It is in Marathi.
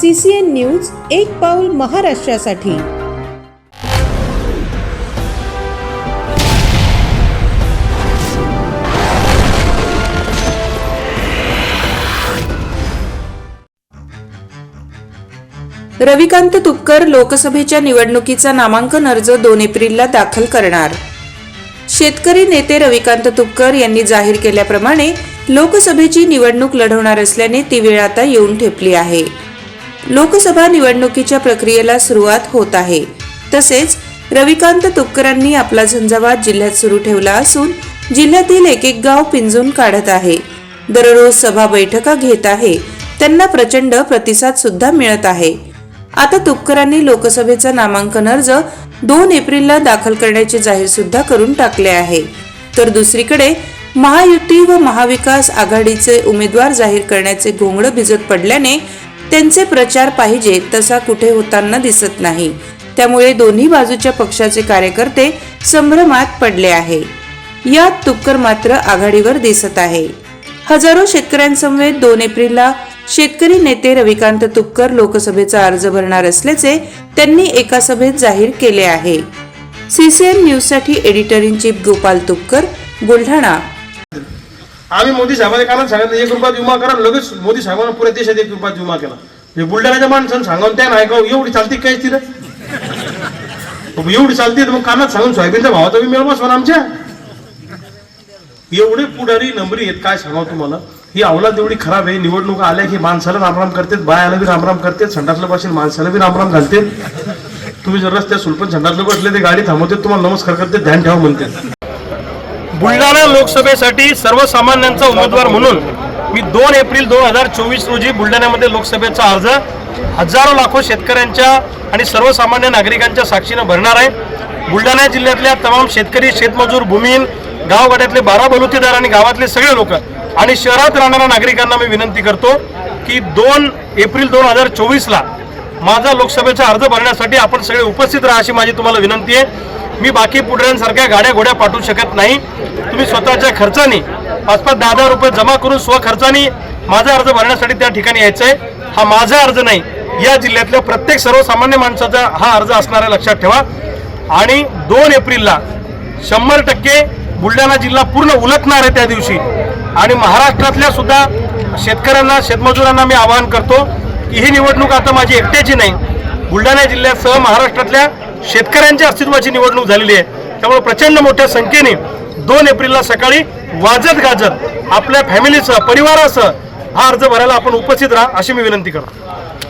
सी सी एन न्यूज एक पाऊल महाराष्ट्रासाठी. रविकांत तुपकर लोकसभेच्या निवडणुकीचा नामांकन अर्ज दोन एप्रिलला दाखल करणार. शेतकरी नेते रविकांत तुपकर यांनी जाहीर केल्याप्रमाणे लोकसभेची निवडणूक लढवणार असल्याने ती वेळ आता येऊन ठेपली आहे. लोकसभा निवडणुकीच्या प्रक्रियेला सुरुवात होत आहे. तसेच रविकांत तुपकरांनी आपला झंझावात जिल्ह्यात सुरू ठेवला असून जिल्ह्यातील एक एक गाव पिंजून काढत आहे. दररोज सभा बैठका घेत आहे. त्यांना प्रचंड प्रतिसाद सुद्धा मिळत आहे. आता तुपकरांनी लोकसभेचा नामांकन अर्ज दोन एप्रिलला दाखल करण्याचे जाहीर सुद्धा करून टाकले आहे. तर दुसरीकडे महायुती व महाविकास आघाडीचे उमेदवार जाहीर करण्याचे घोंगड भिजत पडल्याने त्यांचे प्रचार पाहिजे तसा कुठे होताना दिसत नाही. त्यामुळे दोन्ही बाजूच्या पक्षाचे कार्यकर्ते संभ्रमात पडले आहे. यात तुपकर मात्र आघाडीवर दिसत आहे. हजारो शेतकऱ्यांसमवेत दोन एप्रिलला शेतकरी नेते रविकांत तुपकर लोकसभेचा अर्ज भरणार असल्याचे त्यांनी एका सभेत जाहीर केले आहे. सीसीएन न्यूजसाठी editor in chief Gopal Tupkar Buldhana. आम्ही मोदी साहेबांनी कारण सांगितलं एक रुपयात विमा करा लगेच मोदी साहेबांना पुऱ्या देशात एक रुपयात विमा केला. हे बुलढाण्याच्या माणसानं सांगावून त्या नाही का एवढी चालती काय तिथं? एवढी चालते मग कानात सांगून सोयाबीनच्या भावाचा विमा बसवा ना आमच्या? एवढे पुढारी नंबरी आहेत काय सांगावं तुम्हाला? ही अवलाद एवढी खराब आहे निवडणुका आल्या की माणसाला रामराम करतात बायाला बी रामराम करतात संडासला बसेल माणसाला बी रामराम घालते तुम्ही जर रस्त्यात सुलपण संडासला बसले ते गाडी थांबवते तुम्हाला नमस्कार करते ध्यान ठेवा म्हणते बुलढाणा लोकसभेसाठी सर्वसामान्यांचा उमेदवार म्हणून मी दोन एप्रिल दोन हजार चोवीस रोजी बुलढाण्यामध्ये लोकसभेचा अर्ज हजारो लाखो शेतकऱ्यांच्या आणि सर्वसामान्य नागरिकांच्या साक्षीनं भरणार आहे. बुलढाणा जिल्ह्यातल्या तमाम शेतकरी शेतमजूर भूमीन गावगाड्यातले बारा बलुतेदार आणि गावातले सगळे लोक आणि शहरात राहणाऱ्या नागरिकांना मी विनंती करतो की दोन एप्रिल दोन हजार चोवीसला माझा लोकसभेचा अर्ज भरण्यासाठी आपण सगळे उपस्थित राहा अशी माझी तुम्हाला विनंती आहे. मी बाकी पुढऱ्यांसारख्या गाड्या घोड्या पाठवू शकत नाही. तुम्ही स्वतःच्या खर्चाने पाच पाच दहा दहा रुपये जमा करून स्वखर्चाने माझा अर्ज भरण्यासाठी त्या ठिकाणी यायचं आहे. हा माझा अर्ज नाही या जिल्ह्यातल्या प्रत्येक सर्वसामान्य माणसाचा हा अर्ज असणारा लक्षात ठेवा. आणि दोन एप्रिलला शंभर टक्के बुलढाणा जिल्हा पूर्ण उलटणार आहे त्या दिवशी. आणि महाराष्ट्रातल्या सुद्धा शेतकऱ्यांना शेतमजुरांना मी आवाहन करतो की ही निवडणूक आता माझी एकट्याची नाही. बुलढाणा जिल्ह्यासह महाराष्ट्रातल्या शेतकऱ्यांच्या अस्तित्वाची निवडणूक झालेली आहे. त्यामुळे प्रचंड मोठ्या संख्येने दोन एप्रिलला सकाळी वाजत गाजत आपल्या फॅमिलीसह परिवारासह हा अर्ज भरायला आपण उपस्थित राहा अशी मी विनंती करतो.